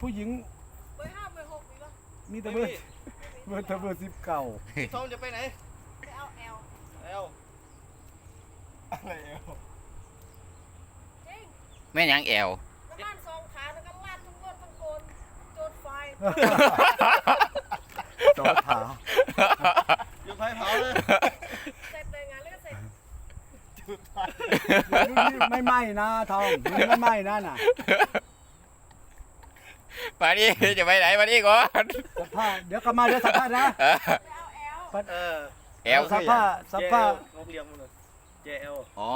ผู้หญิงเบอร์ห้าเบอร์หกมีปะมีแต่เบอร์เบอร์แต่เบอร์สิบเก่าพี่ทอมจะไปไหนไปเอาแอลเอลอะไรเอลจริงแม่นหยังแอวน้ำมันสองขาแล้วก็ลาดทั้งรถทั้งโกนโจดไฟจอถาอยู่ไฟเผาเลยเสร็จเลยงานแล้วก็เสร็จจุดไฟไม่ไหม้นะทองไม่ไหม้นะน่ะ มานี่จะไปไหนมานี่ก่อนสัมภาษณ์เดี๋ยวกลับมาเดี๋ยวสัมภาษณ์นะเออไปเอาแอลเออแอวสัคืมอหยัภางษณ์สัมภาษณ์หกเหลี่ยมเลย JL อ๋อ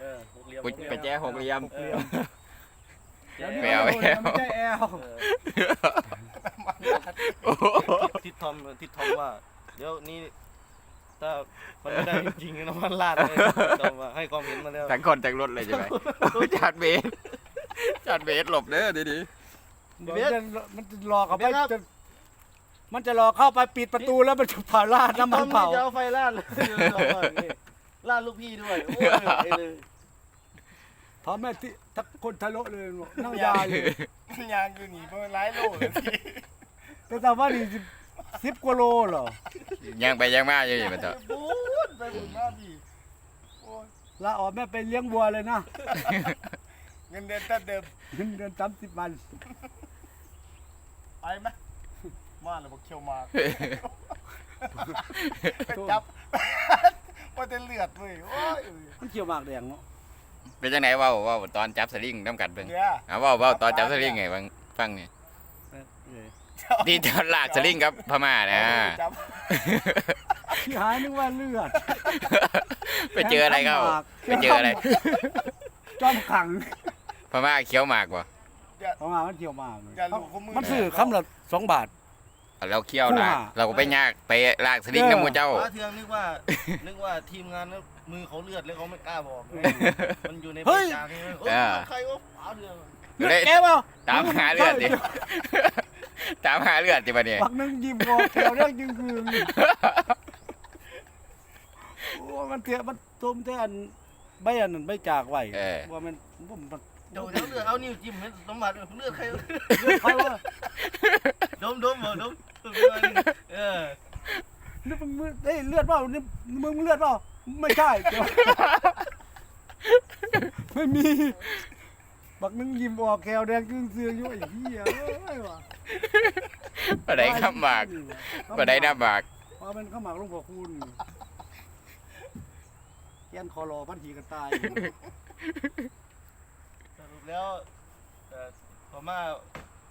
เออหกเหลี่ยมไปไปแจ้หกเหลี่ยมเออเดี๋ยวแมนี้วไม่แมวไม่ใช่แอลเออโอ้โหทิศทอมทิศทอมว่า เดี๋ยวนี้ถ้ามันไม่ได้จริงๆน้ำมันลาดเลยทอมว่าให้ความเห็นมาแล้วทั้งคนทั้งรถเลยใช่ไหมจัดเบสจัดเบสหลบเด้อดี เดี๋ยวมันจะมันจะรอเข้าไปจะมันจะรอเข้าไปปิดประตูแล้วมันจะเผาราดน้ำมันเผาจะเอาไฟลาดเลยลาดลูกพี่ด้วยโอ้ยไอ้เลยพอแม่ที่ทักคนทะเลาะเลยนั่งยาเลยยางคือหนีเบอร์ร้ายโลเลยพี่แต่ถามว่านี่สิบสิบกว่าโลเหรอๆยังไปยังมาอยู่นี่มันต่อบูดไปบุญหน้าพี่โอ้ยลาออกแม่ไปเลี้ยงวัวเลยนะเงินเดือนแต่เดิมเงินเดือนสามสิบวัน ไปไหมมาเลยบอกเคียวหมากไปจับว่าจะเลือดเลยโอ้ยมันเขียวหมากแดงเนาะเป็นจังไหนเว้าเว้าตอนจับสลิงน้ำกัดเบิ่งเนี่ยเอาเว้าเว้าตอนจับสลิงไงฟังฟังนี่ที่ตอนลากสลิงกับพม่านะจับที่หายนึกว่าเลือดไปเจออะไรเข้าไปเจออะไรจอมขังพม่าเคี้ยวหมากบ่ เพราะว่ามันเขียวหมากอย่าลูกเขามือ มันซื้อคำละสองบาท เราเคี้ยวลากคู่หาเราก็ไปยากไปลากสลิงน้ำหมูเจ้าป้าเทืองนึกว่า นึกว่าทีมงานนั้นมือเขาเลือดแล้วเขาไม่กล้าบอกไงมันอยู่ในเฮ้ยจางนี่ไหมเออใครวะป้าเทืองก็เลยแกเปล่าตามหาเลือดดิตามหาเลือดดิบัดเนี่ย ปักหนึงยิ้มออกแถวเรื่องยิงคืนโอ้มันเสียมันตุ้มแต่อันใบอันนั้นใบจากไว้เออ ว่ามันผมมัน เดี๋ยวเดี๋ยวเลือดเอานิ้วจิ้มให้สมบัติเลือดใครวะเลือดใครวะดมดมเหรอดมเออนี่มึงมึงเอ้ยเลือดเปล่านี่มึงเลือดเปล่าไม่ใช่เดี๋ยวไม่มี บักหนึงยิ้มออกแถวแดงกึ่งเสืออยู่ไอ้เหี้ยเอ้ยว่ะบัดได้ข้ามหมากบัดได้น้ำหมากว่ามันข้าวหมากหลุงพ่อคุณแกนคอรอพันหีกันตายสรุ ปแล้วเอ่อพม่า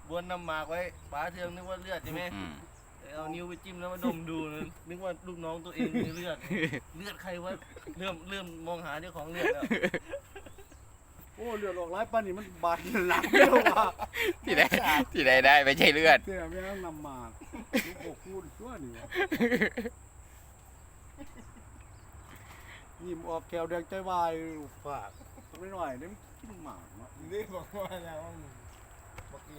บวนน้ำหมากไว้ป้าเทืองนึกว่าเลือดใช่ไหมอืม เอานิ้วไปจิ้มแล้วมาดมดูนะนึกว่าลูกน้องตัวเองมีเลือด เลือดใครวะเริ่มเริ่มมองหาเจ้าของเลือดแล้วโอ้เลือดออกหลายปานนี่มันบาดหลังเลยว่ะที่ได้ที่ได้ได้ไม่ใช่เลือด เสียไม่ต้องนำหมากหลุงพ่อคุณตัวนี่วะยิ้มออกแก้วแดงใจวายฝากไม่หน่อยนี่มันกินหมากเนาะนี่บอกว่าอะไรวะ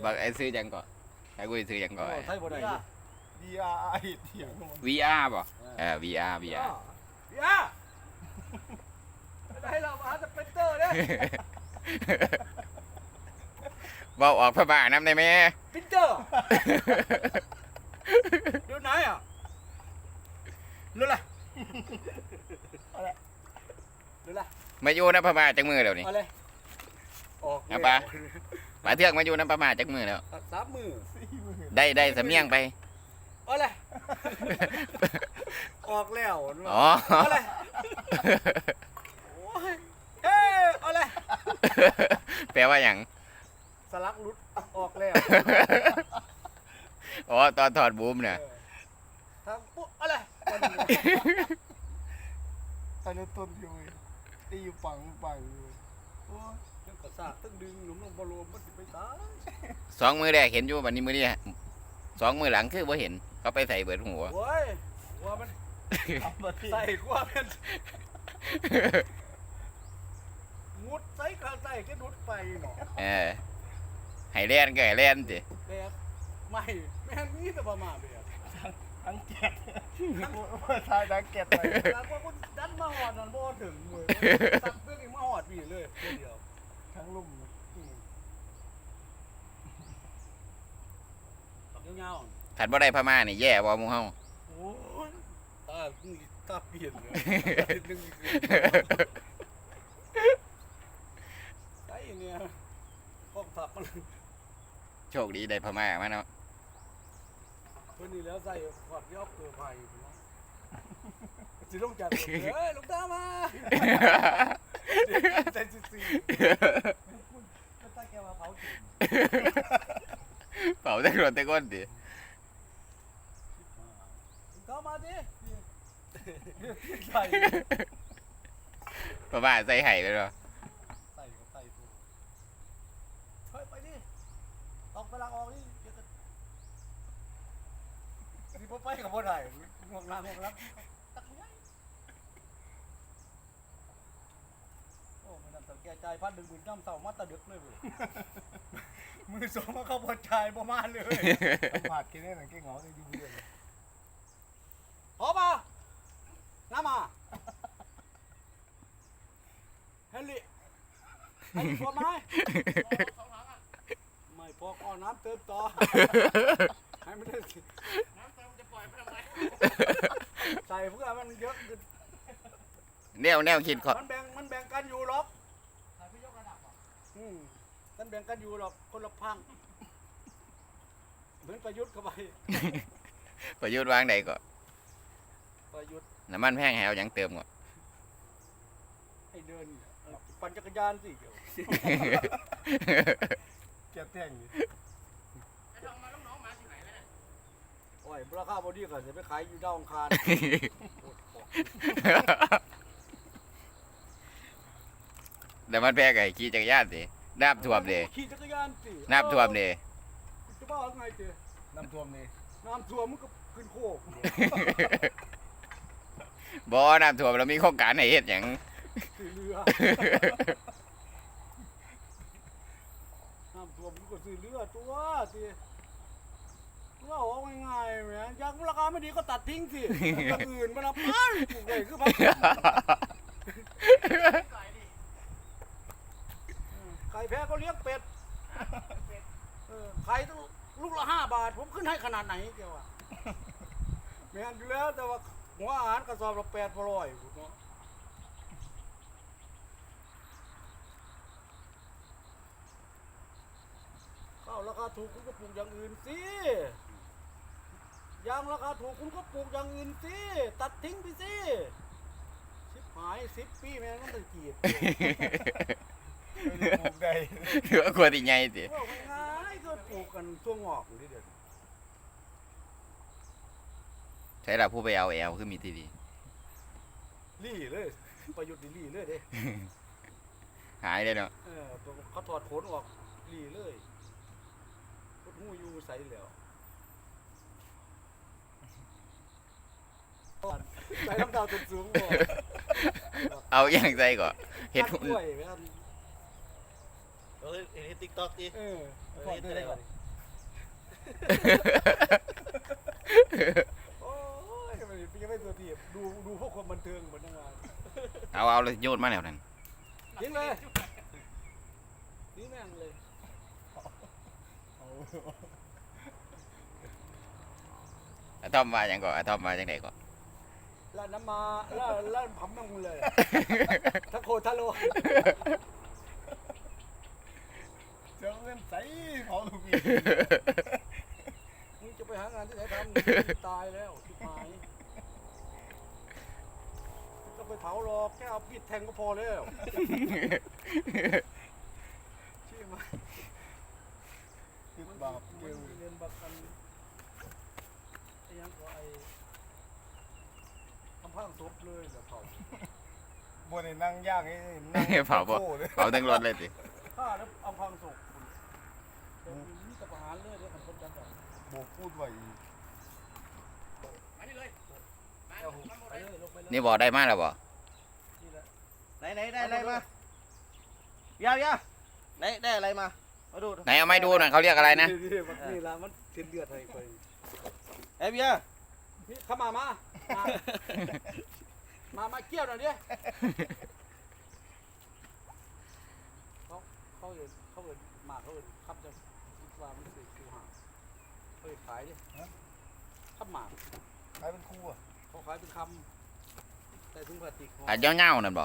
บักไอ้ซื้อยังก่อนไอ้กูซื้อยังก่อนโอ้ใช่บ่ได้ดีอาร์ไอเถียงมัน VR ป่ะเออ VR VR ย่าได้เราหาสเปนเตอร์เด้เว่าออกพม่าน้ำได้ไหม ปินเตอร์เดี๋ยวไหนอะรู้ละอะไรรู้ละมาอยู่น้ำพม่าจักมือเดี๋ยวนี้อะไร ออกเอาปะปลาเทือกมาอยู่น้ำพม่าจักมือแล้ว สามมือได้ได้สำเนียงไปอะไรออกแล้วอ๋ออะไรโอ้ยเอ้ยอะไรแปลว่าอย่างสลักหลุดออกแล้วอ๋อตอนถอดบูมเนี่ยทำปุ๊บอะไรอันนี้ต้นอยู่ตีอยู่ปังปังอยู่โอ้ย ทั้งกระซากทั้งดึงหลุมลงบอลมมันสิไปตายสองมือแรกเห็นอยู่วันนี้มือนี้สองมือหลังคือว่าเห็นเขาไปใส่เบิดหัวโอ้ยว่ามันเอามาที่ใส่กว่าเป็นมุดใส่ข้างใส่ก็นุดไปหนอเออให้เล่นก็ให้เล่นสิแบบไม่แม่งมีแต่ประมาทแบบทั้งเก็ดว่าทายทั้งเก็ดเลยแล้วก็คนดันมาหอดนั่นบ่ถึงเลยตักเพื่อนอีกมาหอดพี่เลยเดียว ทั้งลุ่มอืมเงาขันบ่ได้พม่านี่แย่บ่หมูเฮาโอ้ยตาตาเปลี่ยนเลยนึงไอ้เนี่ยกองทัพมันโชคดีได้พม่ามาเนาะ เพิ่นนี่แล้วใส่ขอดยอกเกลือไผ่เนาะ สิลงจากรถเอ้ยลงตามมาใจสิสิก็ตาแกมาเผาถิ่นเป่าแต่รถแต่ก้นติเข้ามาดิใส่พม่าใส่ไห้ไปบ่ใส่กับใส่เฮ้ยไปดิออกไปลังออกนี่เดี๋ยวก็สิบ่ไปกับบ่ได้ งวงน้ำงวงน้ำตักไงโอ้มันนั่นตะแกจ่ายพันหนึ่งหมื่นน้ำเต่ามาตะดึกเลยเว้ยมือสองมาเข้าบ่จ่ายประมาณเลยผ่านกินได้หนังเก่งเหรอได้ดีเลยพอป่ะน้ำมาเฮลิเฮลิพอไหมไม่พอก่อนน้ำเติมต่อ ให้มันได้ น้ำเติมจะปล่อยไปทำไม ใส่เพื่อมันเยอะ แนวแนวคิดขอมันแบ่งมันแบ่งกันอยู่หรอกใส่เพื่อยกระดับอะอืมมันแบ่งกันอยู่หรอกคนละพังเหมือนประยุทธ์เข้าไปประยุทธ์วางใดก็ประยุทธ์น้ำมันแพงให้เอาหยังเติมก่อนให้เดินเอ่อปั่นจักรยานสิเดี๋ยวแกแต่งนี่ไอ้ทองมาน้องๆมาที่ไหนแล้วเนี่ยโอ้ยราคาบอดี้ก่อนจะไปขายอยู่ดาวอังคาร แต่มันแพงไอ้ขี่จักรยานสิน้ำท่วมเด้ขี่จักรยานสิน้ำท่วมเด้จะบ้าไงเจ๊น้ำท่วมนี่น้ำท่วมมันก็ขึ้นโคกบ่น้ำท่วมแล้วมีโครงการให้เฮ็ดหยังสีเรือน้ำท่วมมันก็สีเรือตัวสิว่าโอ้ง่ายๆแหมอยากราคาไม่ดีก็ตัดทิ้งสิอย่างอื่นมันละพันปลูกใหญ่คือพันไก่แพ้ก็เลี้ยงเป็ดเออไข่ต้องลูกละห้าบาท ผมขึ้นให้ขนาดไหนเกี่ยวอะแม่นอยู่แล้วแต่ว่าหัวอาหารกระสอบละแปดพอร้อยพูดเนาะข้าวราคาถูกคุณก็ปลูกอย่างอื่นสิยางราคาถูกคุณก็ปลูกอย่างอื่นสิ ตัดทิ้งไปสิ ชิบหายสิบปีแม่งต้องตะเกียบ ไม่ได้ปลูกได้ถือว่ากลัวที่ใหญ่สิว่าง่ายๆก็ปลูกกันตัวงอกอยู่ที่เดียวใช้ละผู้ไปเอาแอลคือมีที่ดีลี่เลยประยุทธ์นี่ลี่เลยเด้หายเลยเนาะเออเขาถอดขนออกลี่เลยพดหูอยู่ใส่แล้วใส่น้ำดาวตุ่สูงบ่เอาอย่างใจก่อนเฮ็ดตักล้วยแม่น เอ้ยเห็นติ๊กต็อกดิเออเออเห็นได้ก่อนโอ้ยมันยังไม่ตัวทีบดูดูพวกคนบันเทิงเหมือนยังไงเอาเอาเลยโยนมาแล้วนั่นยิงเลยยิงแม่งเลยอะตอมว่าหยังก่อนอะตอมว่าจังไดก่อนแล้วน้ำมาแล้วแล้วผัมแม่งมึงเลยทั้งโคตรทั้งโล เจ้าเงินใส่เผาลูกพี่มึงจะไปหางานที่ไหนทำตายแล้วชิบหายไม่ต้องไปเผาหรอกแค่เอามีดแทงก็พอแล้วใช่ไหมติดบาปมันเกี่ยวเรียนบักกันไอ้ยังก็ไอ้ทำพังศพเลยเดี๋ยวเผาบนในนั่งย่างไอ้นั่งเผาบ่โค้เลยเอาทั้งรถเลยสิ ฆ่าแล้วเอาพังศพแต่นี่กั บอาหารเลยเดี๋ยวผมจะจัดโบกพูดไว้อีกมานี่เลยมาเอามาหมดไปเลยเลยลงไปเลยนี่บ่ได้มาแล้วบ่นี่แหละไหนไหนได้อะไรมายาวยาวไหนได้อะไรมา มาดูไหนเอาไม้ดูหน่อยเขาเรียกอะไรนะนี่มันนี่ละมันเส้นเลือดให้ไปไอ้เบียร์นี่เข้ามามามา มามาเกี่ยวหน่อยดิเขาเขาเห็นเขาเห็นหมากเขาเห็นครับจะว่ามันสิคูหา เฮ้ย ขายดิข้าวหมากใครเป็นครูอะเขาขายเป็นคำแต่ถุงพลาสติกห่ออะเจ้าเง่านั่นบ่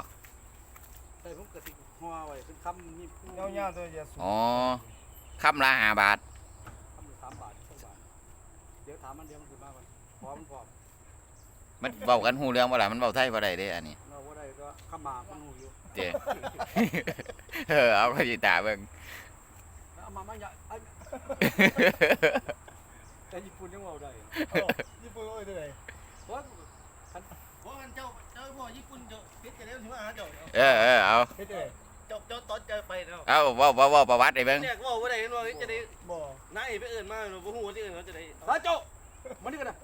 แต่ถุงพลาสติกห่อไว้เป็นคำนี่ผู้เงาๆตัวอย่าสูงอ๋อคำละห้าบาทคำละสามบาทสองบาทเดี๋ยวถามมันเดี๋ยวมันถือมาก่อนพร้อมพร้อมมันเว้ากันฮู้เรื่องบ่ล่ะมันเว้าไทยบ่ได้เด้อันนี้เราว่าได้ก็ข้าวหมากมันหูอยู่เจ้เออเอาไปสิตาเบิ่งแล้วเอามาไม่ยะเอา แต่ญี่ปุ่นยังเอาได้เอ้าญี่ปุ่นโอ้ยเท่าไหร่เพราะเพราะงั้นเจ้าเจ้าพ่อญี่ปุ่นเจ้าคิดจะเลี้ยงถึงมาหาเจ้าเออเออเอาเฮ็ดเท่าไหร่เจ้าเจ้าตอนเจ้าไปเนาะเอาเว้าเว้าเว้าประวัติให้เบิ่งเนี่ยก็บอกว่าได้เห็นว่าจะได้บ่นายไปเอื่นมาหรือว่าหูที่อื่นเขาจะได้ซาโจมันนี่กันนะ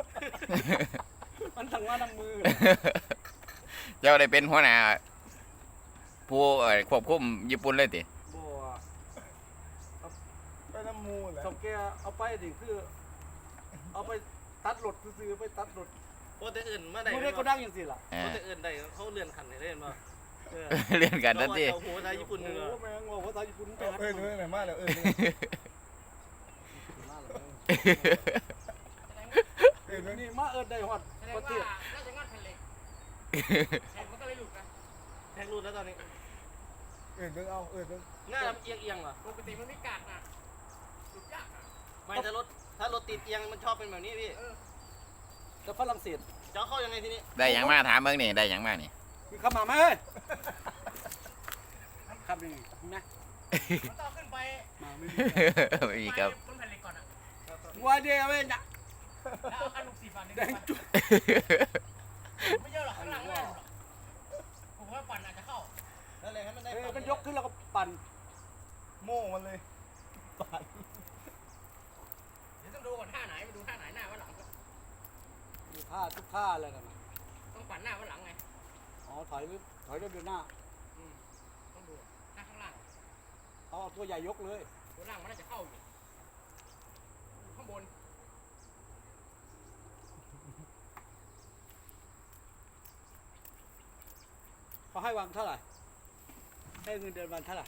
มันสั่งมาทางมือเจ้าได้เป็นหัวหน้าผู้เอ่อควบคุมญี่ปุ่นเลยติบ่ไปน้ำมูแหละสองแกเอาไปดิคือ เอาไปตัดรถซื้อๆไปตัดรถเพราะแต่อื่นมาได้มือได้ก็ดังอย่างสิล่ะเอเพอราะแต่อื่นได้เขาเลื่อนขันให้เล่นมาเออเรียนกันนั่นติโอ้โหไทยญี่ปุ่นโอ้เนื้อแม่งว่าภาษาญี่ปุ่นไปเอ้ยเอ้ยไหนมาแล้วเอ้ยมาเลยเอ้ยเดี๋ยวนี่มาเอิ้นได้ฮอดแสดงประเทว่าศน่าจะงอดแผ่นเหล็กแผ่นมันก็เลยหลุดนะแทงรูดแล้วตอนนี้เอ้ยเบิ่งเอาเอ้ยเบิ่งหน้าเอียงเอียงว่ะปกติมันไม่กัดนะหลุดยากนะไม่ถ้ารถ ถ้ารถติดเอียงมันชอบเป็นแบบนี้พี่แต่ฝรั่งเศสเจ้าเข้ายังไงทีนี้ได้หยังมาถามเบิ่งนี่ได้หยังมานี่ มีคำมาไหมเอ้ยคำนี้มีไหมมันต้องขึ้นไปมาไม่มีไม่มีครับบนแผ่นเหล็กก่อนอะวัวเดียวเว้ยนะแล้วเอาคันลูกสี่ฟันหนึ่งแดงฟันจุ๊บไม่เยอะหรอกข้างหลังไม่ได้หรอกผมว่าปั่นอาจจะเข้านั่นแหละให้มันได้เออมันยกขึ้นแล้วก็ปั่นโม่มันเลย เดี๋ยวต้องดูก่อนท่าไหนมาดูท่าไหนหน้าว่าหลัง มี ท่าทุกท่าเลยนะต้องปั่นหน้าว่าหลังไง อ๋อถอยหรือถอยด้วยเดือนหน้าต้องดูหน้าข้างล่างเอาเอาตัวใหญ่ยกเลย ตัวล่างมันน่าจะเข้าอยู่ข้างบนเขาให้วางเท่าไหร่ ให้เงินเดือนวันเท่าไหร่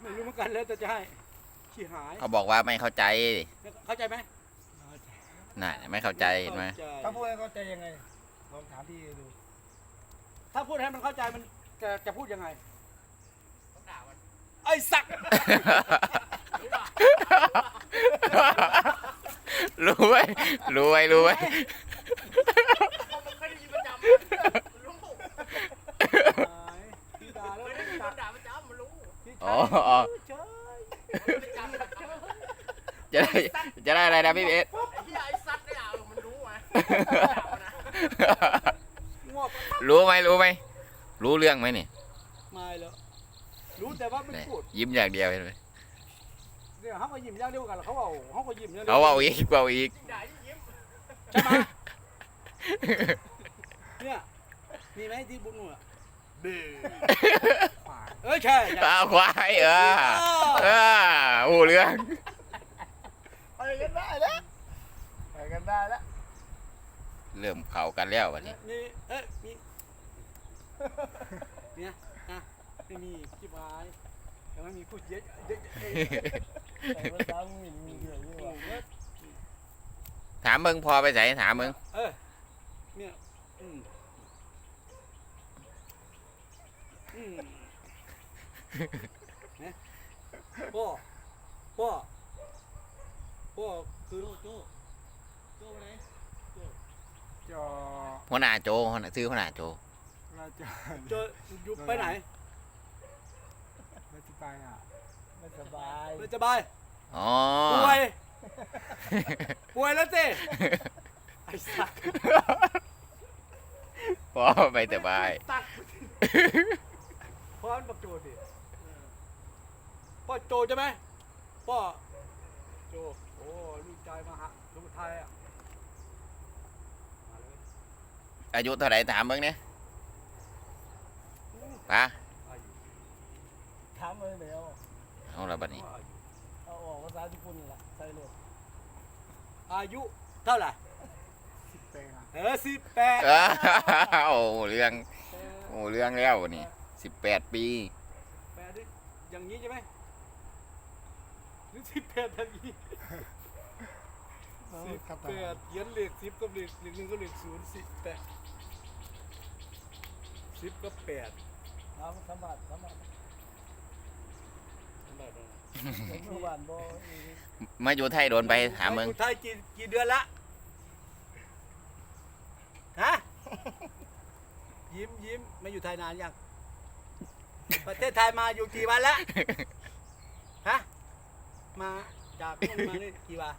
ไม่รู้เหมือนกันแล้วแต่จะให้ขี้หาย เขาบอกว่าไม่เข้าใจ เข้าใจไหม น่ะไม่เข้าใจเห็นไหมเข้าใจถ้าพูดให้เข้าใจยังไงลองถามพี่ดู ถ้าพูดให้มันเข้าใจมันจะจะพูดยังไงต้องด่ามันไอ้สักหรือเปล่ารู้ไหมรู้ไหมรู้ไหมผมเคยได้ยินประจำมันรู้พี่ด่าเคแล้วยได้ยินคนด่าประจำมันรู้พี่อ๋ออ๋อเฉยประจำประจำจะได้จะได้อะไรนะพี่เบส ไอ้เหี้ยไอ้สัตว์เนี่ยเอามันรู้ไหมด่ามันนะ งอก รู้ไหมรู้ไหมรู้ เรื่องไหมนี่ไม่แล้วรู้แต่ว่าไม่เนี่ยพูดยิ้มอย่างเดียวเห็นไหมเนี่ยเขาก็ยิ้มอย่างเดียวกันเขาเอาเขาก็ยิ้มอย่างเดียวเอาเอาอีกเอาอีกยิ่งด่ายิ่งยิ้มใช่ไหมเนี่ยมีไหมที่บุญหนวดเบ้เอ้ยใช่ใช่เอาควายเออเออโอ้เรื่องไปกันได้แล้วไปกันได้แล้วเริ่มเข้ากันแล้ววันนี้มีเอ้ยมี เนี่ยนะไม่มีจิบหายแต่ไม่มีพูดเยอะเยอะเยอะใส่ภาษาหมิ่นมีเยอะอยู่โอ้ว่ะโหถามมึงพอไปใส่ถามมึงเออเนี่ยอืมอืมเนี่ยพ่อพ่อพ่อคือโจ้โจ้ไหนจอหัวหน้าโจหัวหน้าซื้อหัวหน้าโจ ราจาเจออยู่ไปไหน ไม่สบายอะไม่สบายไม่สบายอ๋อป่วยป่วยแล้วสิไอ้สักพอไปสบายสักพ่อมันบอกโจดิพ่อโจใช่ไหมพ่อโจโอ้ลูกชายมาหาลูกไทยอะมาเลยอายุเท่าไหร่ถามมึงเนี่ย ปะอายุถามเลยเดี๋ยวเอาละบัดนี้อายุเอาออกภาษาญี่ปุ่นนี่แหละใส่เลยอายุเท่าไหร่สิบแปดอะเออสิบแปดเออโอ้เรื่องโอ้เรื่องแล้วนี่สิบแปดปีแปดนี่อย่างนี้ใช่ไหมหรือสิบแปดนาทีสิบแปดเขียนเลขสิบกับเลขเลขหนึ่งกับเลขศูนย์สิบแปดสิบกับแปด เอาสมบัติสมบัติสมบัติเมื่อวานบ่มาอยู่ไทยโดนไปหาเมืองอยู่ไทยกี่กี่เดือนละฮะยิ้มยิ้มมาอยู่ไทยนานยังประเทศไทยมาอยู่กี่วันละฮะมาจากนู่นมานี่กี่วัน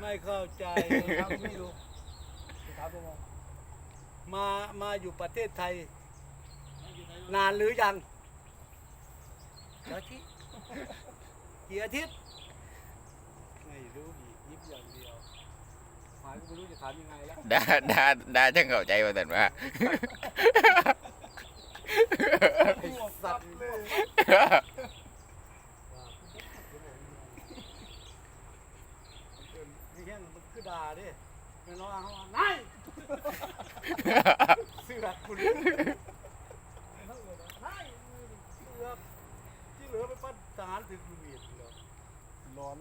ไม่เข้าใจไม่รู้มามาอยู่ประเทศไทย นานหรือยังอาทิตย์กี่อาทิตย์ไม่รู้อีกยิบอย่างเดียวหมายก็ไม่รู้จะถามยังไงแล้วดาดาดาจังเข้าใจว่าแต่ว่า ไอ้สัตว์นี่แค่มันคือด่าดิไม่น้อยเขาว่านายเสือกคุณนายเสือกที่เหลือไปปั้น ทหารถึงเวียดเลยร้อน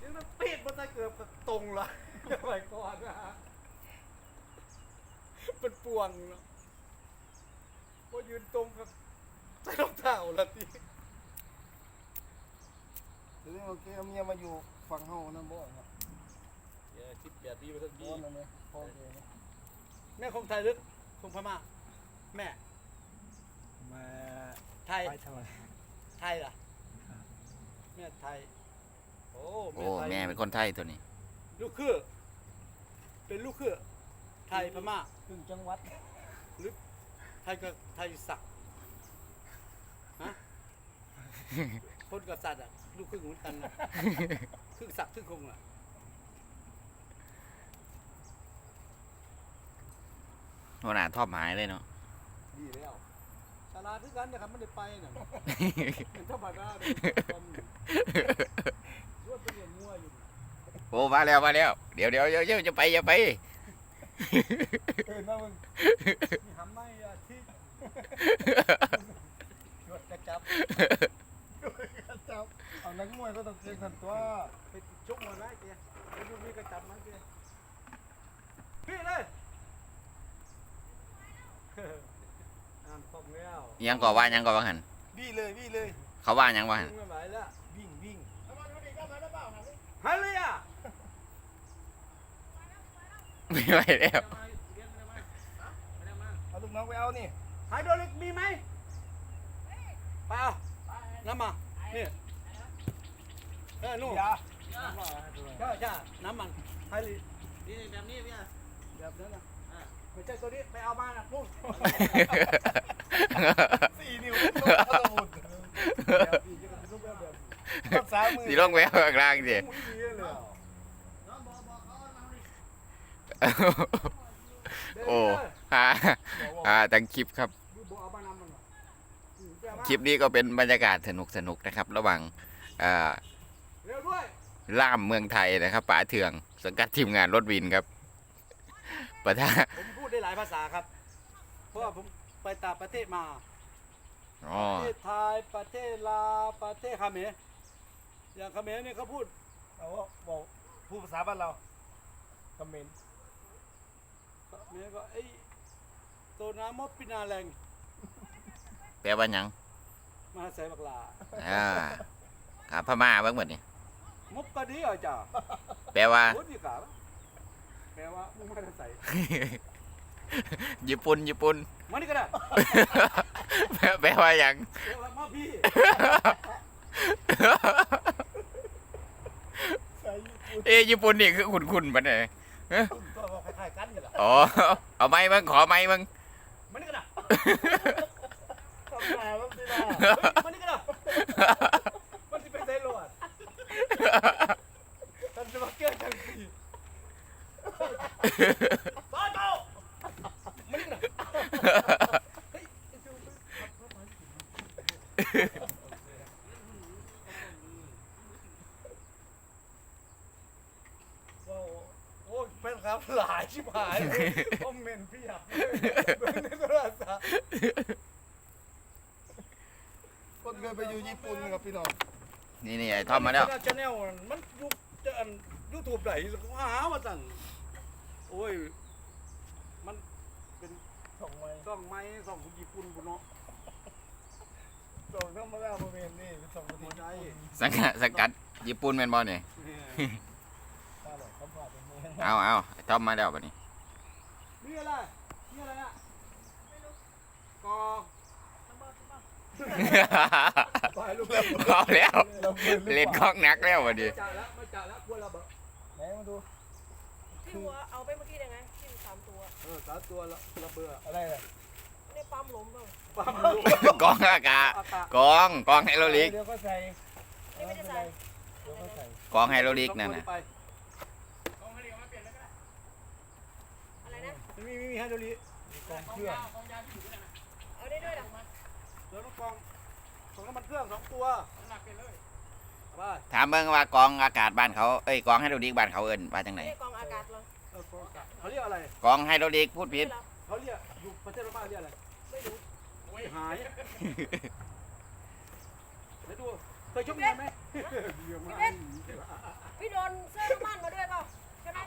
ยังมันปีดมันจะเกือบกับตรงละสมัยก่อนนะฮะเป็นป่วงเนาะพอยืนตรงกับใส่รองเท้าละทีทีนี้โอเคเอาเมียมาอยู่ฝั่งเฮานั่นบ่ครับเดี๋ยวคิดแบบนี้ไปสักบ่ทีนั่นเลยพ่อเองแม่คงไทยหรือคงพม่าแม่ มาไทยไปทำไม ไทยล่ะแม่ไทย โอ้โอ้ไทยแม่เป็นคนไทยตัวนี้ลูกคือ เป็นลูกคือ ไทยพม่าครึ่งจังหวัดไทยกับไทยศักดิ์ฮะคนกับสัตว์อะลูกครึ่งเหมือนกันนะครึ่งศักดิ์ครึ่งคงอะหัวหน้าทอบหมายเลยเนาะดีแล้ว ตลาดคือกันนะครับไม่ได้ไปน่ะเป็นธรรมดาเลยรวดเป็นเรื่องมั่วอยู่โอ้มาแล้วมาแล้ว เดี๋ยวเดี๋ยวเดี๋ยวเดี๋ยวจะไปจะไปเอิ้นมามึงมีหำไม่อาทิตย์รวดกระจับจับเอานักมวยก็ต้องเก่งทันตัวไปจุกมาไหมเจ๊ไปดูมีกระจับไหมเจ๊พี่เลยอ่านคอมแล้ว ยังก่อว่ายังก่อว่าหันบี้เลยบี้เลยเขาว่ายังว่าหันไม่ไหวแล้ววิ่งวิ่งฮัลโหลอะไม่ไหวแล้วเอาลูกน้องไปเอานี่ไฮโดรลิกมีไหมไปเอาน้ำมานี่เออนู่นยาใช่ใช่น้ำมันไฮลินี่แบบนี้พี่แบบนั้นนะไม่ใช่ตัวนี้ไปเอามานะนู่น สี่นิ้วลูกเอาสมุดแบบนี้จะเป็นรูปแบบแบบภาษามือสีลงแววข้างล่างสิมุ้ยดีเลยอะโอ้ฮาฮาตั้งคลิปครับดูบ่เอามาน้ำมันว่ะอืมไปเอามาคลิปนี้ก็เป็นบรรยากาศสนุกสนุกๆนะครับ ระหว่างอ่าเร็วด้วยล่ามเมืองไทยนะครับป๋าเถืองสังกัดทีมงานรถวินครับประธานผมพูดได้หลายภาษาครับ เพราะว่าผม ไปต่างประเทศมาอ๋อประเทศไทยประเทศลาวประเทศเขมรอย่างเขมรเนี่ยเขาพูดเอาว่าบอกพูดภาษาบ้านเราคอมเมนต์เขมรก็ไอ้ตัวน้ำมดปินาแรงแปลว่าหยังมาใส่บักลาอ่าครับพม่าเบ้างหมดนี่มุกก็ดีอะจ้ะแปลว่ามุดดีกว่าปะแปลว่ามุกไม่ได้ใส่ ญี่ปุ่นญี่ปุ่นมานี่ก็ได้แปลแปลว่าหยังแปลว่ามาพี่ ใส่ญี่ปุ่นเอ้ยญี่ปุ่นนี่คือคุณคุณปะเนี่ยก็บอกคล้ายๆกันนี่แหละอ๋อ เอาไม้บ้างขอไม้บ้างมานี่ก็ได้ ทำงานแล้วสิล่ะ เฮ้ยมานี่ก็ได้มันจะไปใส่รถท่านจะมาเกี่ยวกันสิต่อโตมานี่ก็ได้เฮ้ยไอ้จูว้าวโอ้ยเป็นครับหลายชิบหายเลยคอมเมนต์เพี่อยากเบิ่งในโทรศัพท์ โอ้ คนเคยไปอยู่ญี่ปุ่นครับพี่น้อง นี่นี่ไอ้ทอมมาแล้ว ชาแนลมันยุคจะอันยูทูบไหนเขาหามาสั่นโอ้ย มันเป็น ส่งไว้ ซ่องไม้ซ่องของญี่ปุ่นบุเนาะ ส่งธรรมดาโมเมนนี่ส่งมาหัที่วใจสังกัดสังกัดญี่ปุ่นแม่นบ่เนี่ยตาหลอกคำพาดเป็นเมืองเอาเอาไอ้ทอมมาแล้วบัดนี้นี่อะไรนี่อะไรอะกอไปลูกเล่นพอแล้วเราเล่นเล่นกล้องหนักแล้วบัดนี้จ่ายแล้วไม่จ่ายแล้วกลัวระเบิดไหนมาดูที่หัวเอาไปเมื่อกี้ยังไงที่มีสามตัวเออสามตัวละระเบิดอะไรล่ะนี่ปั๊มล้มเปล่าปั๊มลู กกองอากาศอากาศกองกองไฮโดรลิกเดี๋ยวก็ใส่นี่ไม่ได้ใส่เดี๋ยวก็ใส่กองไฮโดรลิกนั่นน่ะไปอะไรนะมีมีมีให้ดูดิกองเครื่องเอาได้ด้วยเหรอเดี๋ยวต้องกองสองน้ำมันเครื่องสองตัวหนักไปเลยไปถามเบิ่งว่ากองอากาศบ้านเขาเอ้ยกองไฮโดรลิกบ้านเขาเอิ้นว่าจังไดนี่กองอากาศเหรอเออกองอากาศเขาเรียกอะไรกองไฮโดรลิกพูดผิดเหรอเขาเรียกอยู่ประเทศพม่าเรียกอะไรไม่รู้ หายไปดูเคยชกมวยไหมเรื่องมันพี่โดนเสื้อน้ำมันมาด้วยเปล่าใช่ไหม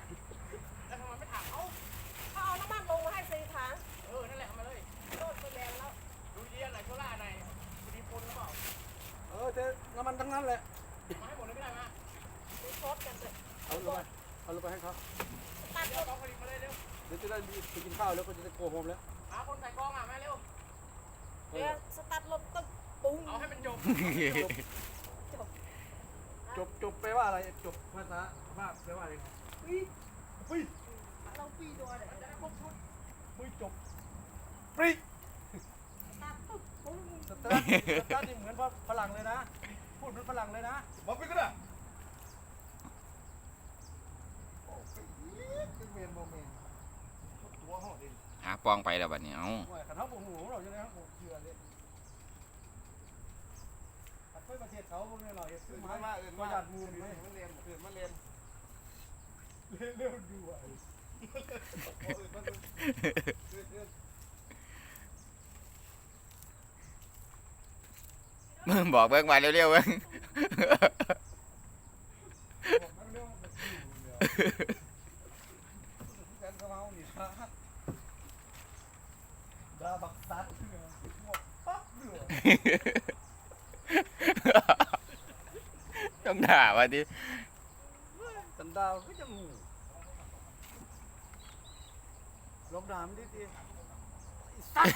แล้วทำไมไม่ถามเขาเขาเอาน้ำมันลงมาให้สี่ถังเออ นั่นแหละเอามาเลยโดนไปแรงแล้วเออเจ๊น้ำมันทั้งนั้นแหละมีช็อตกันเลยเอาลงไปเอาลงไปให้เขาตัดรถเดี๋ยวจะได้รีบไปกินข้าวแล้วก็จะได้โกโฮมแล้วเดี๋ยวสตาร์ทรถตึ๊บปุ้งจบจบไปว่าอะไรจบภาษาว่าแปลว่าอะไรปีปีเราปีตัวเดี๋ยวจะได้ครบชุดปีจบปีสตาร์ทตึ๊บปุ้งสตาร์ทสตาร์ทนี่เหมือนฝรั่งเลยนะ พูดเหมือนฝรั่งเลยนะมาไปก็ได้โอ้ยเป็นเมนโมเมนตัวห่อดิ หาปองไปแล้วบัดนี้เอ้าว่าขันเท้าบุหูเราจะได้ทั้งหกเชือเลยขัดไปประเทศเขาพวกนี้เราเห็นอื่ซื้อนมาไม้มาอื่นประมาหยัดมูลอื่นไหมมันเรียนอื่นมันเรียนเร็วดูอะอื่นมันอื่นอื่นมึงบอกเบิ่งมาเร็วๆเบิ่งบอกมันเร็วมันอยู่เดียวแฟนเขาเมาหนิ ฮะดาบักซัดเนี่ยหมดปั๊บเดือดต้องด่าว่าดิสันดาวก็จะหมูลองด่ามันดิดิไอ้สัตว์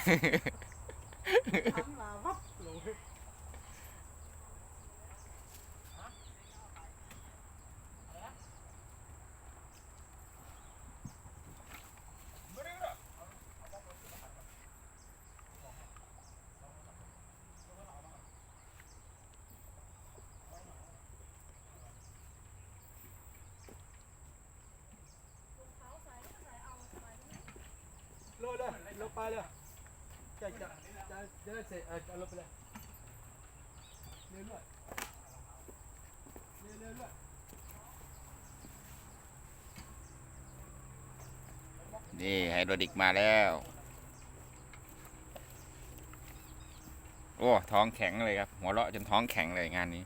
ทำหนาวับเลย ลงเลยลง ไปเลยจะจะจะจะได้เสร็จเออจะลงไปเลยเรื่อยๆเรื่อยเรื่อยนี่ไฮโดรลิกมาแล้ว โอ้ ท้องแข็งเลยครับ หัวเราะจนท้องแข็งเลยงานนี้